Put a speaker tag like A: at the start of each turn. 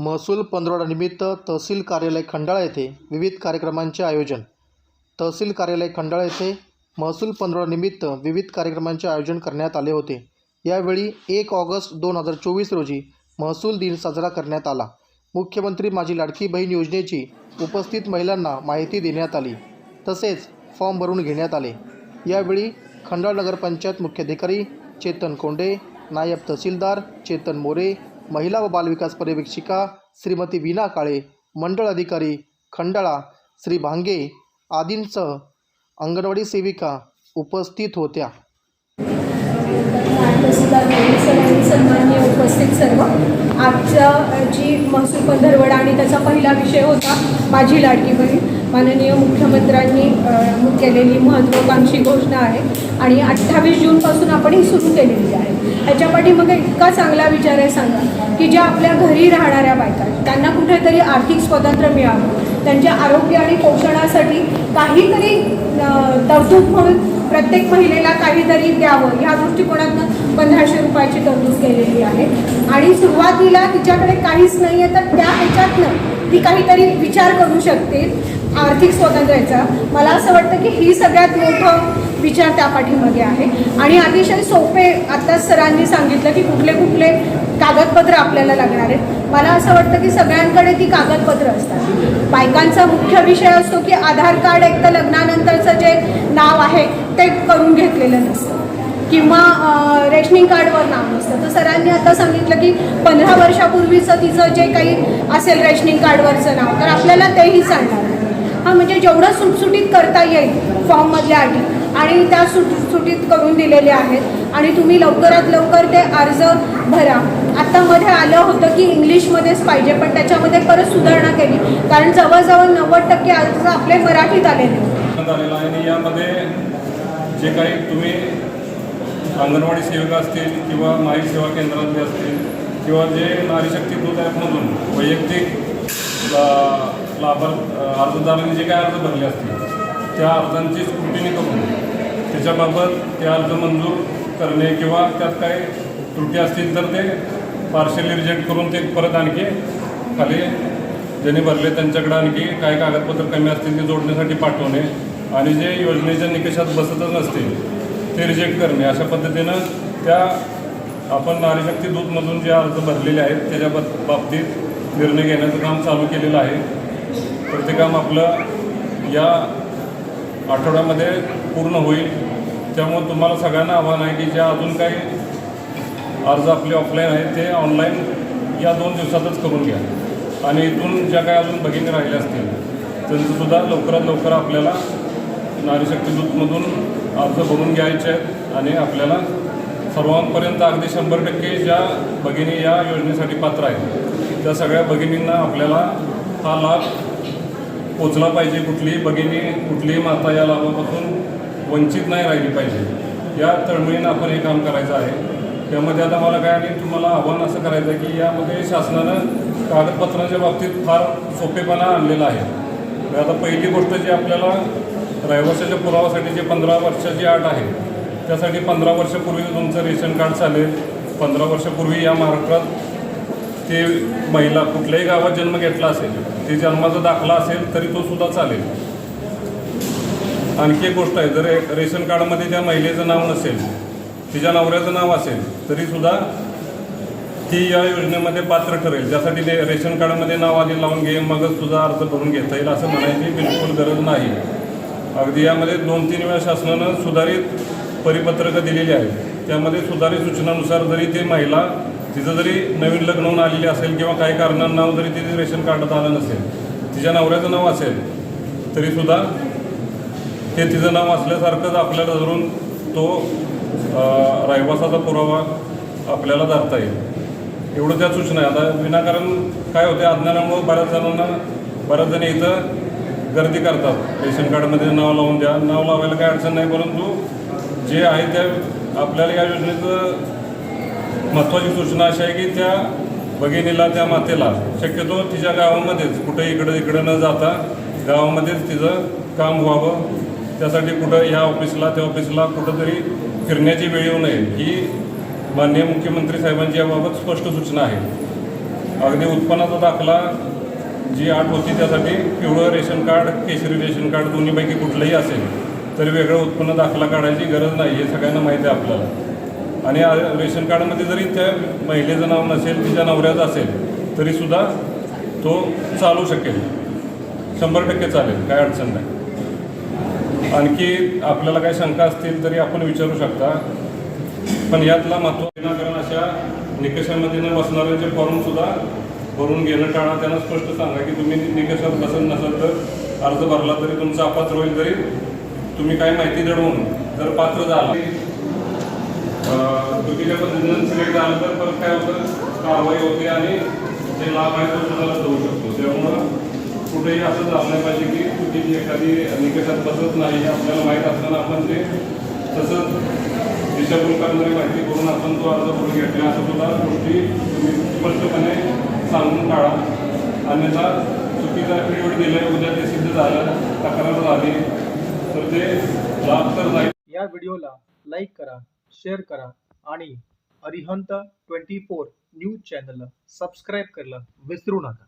A: महसूल पंधरवड्यानिमित्त तहसील कार्यालय खंडाळा येथे विविध कार्यक्रमांचे आयोजन. तहसील कार्यालय खंडाळा येथे महसूल पंधरवड्यानिमित्त विविध कार्यक्रमांचे आयोजन करण्यात आले होते. यावेळी एक ऑगस्ट दोन हजार चोवीस रोजी महसूल दिन साजरा करण्यात आला. मुख्यमंत्री माझी लाडकी बहीण योजनेची उपस्थित महिलांना माहिती देण्यात आली. तसेच फॉर्म भरून घेण्यात आले. यावेळी खंडाळ नगरपंचायत मुख्याधिकारी चेतन कोंडे नायब तहसीलदार चेतन मोरे महिला व बालविकास पर्यवेक्षिका श्रीमती विना काळे मंडळ अधिकारी खंडाळा श्री भांगे आदींसह अंगणवाडी सेविका उपस्थित होत्या.
B: उपस्थित सर्व आजच्या जी महसूल पंधरवडा आणि त्याचा पहिला विषय होता माझी लाडकी बहीण. माननीय मुख्यमंत्र्यांनी केलेली महत्त्वाकांक्षी घोषणा आहे. आणि अठ्ठावीस जूनपासून आपण ही सुरू केलेली आहे. ह्याच्यापाठी मग इतका चांगला विचार आहे सांगा की ज्या आपल्या घरी राहणाऱ्या बायका त्यांना कुठेतरी आर्थिक स्वातंत्र्य मिळावं. त्यांच्या आरोग्य आणि पोषणासाठी काहीतरी तरतूद म्हणून प्रत्येक महिलेला काहीतरी द्यावं. ह्या दृष्टिकोनातनं पंधराशे रुपयाची तरतूद केलेली आहे. आणि सुरुवातीला तिच्याकडे काहीच नाही आहे तर त्या ह्याच्यातनं ती काहीतरी विचार करू शकते आर्थिक स्वातंत्र्याचा मला असं वाटतं की ही सगळ्यात मोठं विचार त्या पाठीमागे आहे. आणि अतिशय सोपे आत्ताच सरांनी सांगितलं की कुठले कुठले कागदपत्र आपल्याला लागणार आहेत. मला असं वाटतं की सगळ्यांकडे ती कागदपत्र असतात. बायकांचा मुख्य विषय असतो की आधार कार्ड एक तर लग्नानंतरचं जे नाव आहे ते करून घेतलेलं नसतं. किंवा रेशनिंग कार्डवर नाव नसतं. तर सरांनी आता सांगितलं की पंधरा वर्षापूर्वीचं तिचं जे काही असेल रेशनिंग कार्डवरचं नाव तर आपल्याला तेही सांगणार हां म्हणजे जेवढं सुटसुटीत करता येईल फॉर्ममधल्या अटी आणि त्या सुटसुटीत करून दिलेल्या आहेत. आणि तुम्ही लवकरात लवकर ते अर्ज भरा. आत्ता मध्ये आलं होतं की इंग्लिशमध्येच पाहिजे पण त्याच्यामध्ये परत सुधारणा केली. कारण जवळजवळ नव्वद टक्के अर्ज आपले मराठीत आलेले
C: आणि यामध्ये जे काही तुम्ही अंगणवाडी सेविका असतील किंवा माहिती सेवा केंद्रातले असतील किंवा जे नारीशक्ती दूत ॲपमधून वैयक्तिक ला- लाभार्थ अर्जदारांनी जे काही अर्ज भरले असतील त्या अर्जांची स्क्रुटिनी करून त्याच्याबाबत ते अर्ज मंजूर करणे किंवा त्यात काही त्रुटी असतील तर ते पार्शली रिजेक्ट करून ते परत आणखी खाली ज्यांनी भरले त्यांच्याकडे आणखी काय कागदपत्र कमी असतील ते जोडण्यासाठी पाठवणे आणि जे योजनेच्या निकषात बसतच नसतील ते रिजेक्ट करणे. अशा पद्धतीनं त्या आपण नारीशक्ती दूतमधून जे अर्ज भरलेले आहेत त्याच्या बाबतीत निर्णय घेण्याचं काम चालू केलेलं आहे. तर आपलं या आठवड्यामध्ये पूर्ण होईल. त्यामुळे तुम्हाला सगळ्यांना आव्हान आहे की ज्या अजून काही अर्ज आपले ऑफलाईन आहेत ते ऑनलाईन या दोन दिवसातच करून घ्या. आणि इथून ज्या काही अजून भगिनी राहिल्या असतील त्यांचंसुद्धा लवकरात लवकर आपल्याला नारीशक्ती दूतमधून अर्ज भरून घ्यायचे आहेत आणि आपल्याला सर्वांपर्यंत अगदी शंभर टक्के ज्या भगिनी या योजनेसाठी पात्र आहेत त्या सगळ्या भगिनींना आपल्याला हा लाभ पोचला पाहिजे कुठलीही भगिनी कुठलीही माता या लाभापासून वंचित नाही राहिली पाहिजे. या तळमळीनं आपण हे काम करायचं आहे. त्यामध्ये आता मला काय आणि तुम्हाला आव्हान असं करायचं आहे की यामध्ये शासनानं कागदपत्रांच्या बाबतीत फार सोपेपणा आणलेला आहे. आता पहिली गोष्ट जी आपल्याला रहिवाशाच्या पुरावासाठी जे पंधरा वर्षाची अट आहे त्यासाठी पंधरा वर्षापूर्वी तुमचं रेशन कार्ड चालेल. पंधरा वर्षापूर्वी या महाराष्ट्रात ते महिला कुठल्याही गावात जन्म घेतला असेल ते जन्माचा दाखला असेल तरी तो सुद्धा चालेल. आणखी एक गोष्ट आहे जर रेशन कार्डमध्ये त्या महिलेचं नाव नसेल तिच्या नवऱ्याचं नाव असेल तरीसुद्धा ती या योजनेमध्ये पात्र ठरेल ज्यासाठी ते रेशन कार्डमध्ये नाव आधी लावून घे मगच तुझा अर्ज भरून घेता येईल असं म्हणायची बिलकुल गरज नाही. अगदी यामध्ये दोन तीन वेळा शासनानं सुधारित परिपत्रकं दिलेली आहेत. त्यामध्ये सुधारित सूचनानुसार जरी ते महिला तिचं जरी नवीन लग्न होऊन आलेली असेल किंवा काही कारणांना जरी तिथे रेशन कार्डात आलं नसेल तिच्या नवऱ्याचं नाव असेल तरीसुद्धा ते तिचं नाव असल्यासारखंच आपल्याला धरून तो रहिवासाचा पुरावा आपल्याला धरता येईल. एवढं त्या सूचना आहे. आता विनाकारण काय होते अज्ञानामुळे बऱ्याच जणांना बऱ्याच जण इथं गर्दी करतात. रेशन कार्डमध्ये नाव लावून द्या. नाव लावायला काही अडचण नाही परंतु जे आहे त्या आपल्याला या योजनेचं महत्त्वाची सूचना अशी आहे की त्या भगिनीला त्या मातेला शक्यतो तिच्या गावामध्येच कुठं इकडं इकडं न जाता गावामध्येच तिचं काम व्हावं. त्यासाठी कुठं ह्या ऑफिसला त्या ऑफिसला कुठंतरी फिरण्याची वेळ येऊ नये ही माननीय मुख्यमंत्री साहेबांची याबाबत स्पष्ट सूचना आहे. अगदी उत्पन्नाचा दाखला जी आठ होती त्यासाठी पिवळं रेशन कार्ड केशरी रेशन कार्ड दोन्हीपैकी कुठलंही असेल तरी वेगळं उत्पन्न दाखला काढायची गरज नाही हे सगळ्यांना माहिती आहे आपल्याला. आणि रेशन कार्डमध्ये जरी त्या महिलेचं नाव नसेल तिच्या नवऱ्याचं असेल तरीसुद्धा तो चालू शकेल. शंभर टक्के चालेल काय अडचण नाही. आणखी आपल्याला काही शंका असतील तरी आपण विचारू शकता. पण यातला महत्त्व विनाकारण अशा निकषामध्ये न बसणाऱ्यांचे फॉर्मसुद्धा भरून घेणं टाळा त्यांना स्पष्ट सांगा की तुम्ही निकषात बसत नसाल तर अर्ज भरला तरी तुमचा अपात्र होईल तरी तुम्ही काही माहिती दडवून जर पात्र झाला चुकीच्या पद्धतीनं सिलेक्ट झालं तर परत काय होतं? कारवाई होते आणि जे लाभ आहे तो स्वतःला जाऊ शकतो. त्यामुळं कुठेही असं झालं पाहिजे की चुकीची एखादी निकषात बसत नाही हे आपल्याला माहीत असताना आपण ते तसंच दिशाभूल करणारी माहिती करून आपण तो अर्ज करून घेतला असं सुद्धा गोष्टी तुम्ही स्पष्टपणे सांगून टाळा अन्यथा चुकीचा पिरियड दिलं उद्या ते सिद्ध झालं तक्रार झाली तर ते लाभ तर नाही.
A: या व्हिडिओला लाईक करा. शेअर करा आणि अरिहंत ट्वेंटी फोर न्यूज चॅनलला सबस्क्राईब करायला विसरू नका.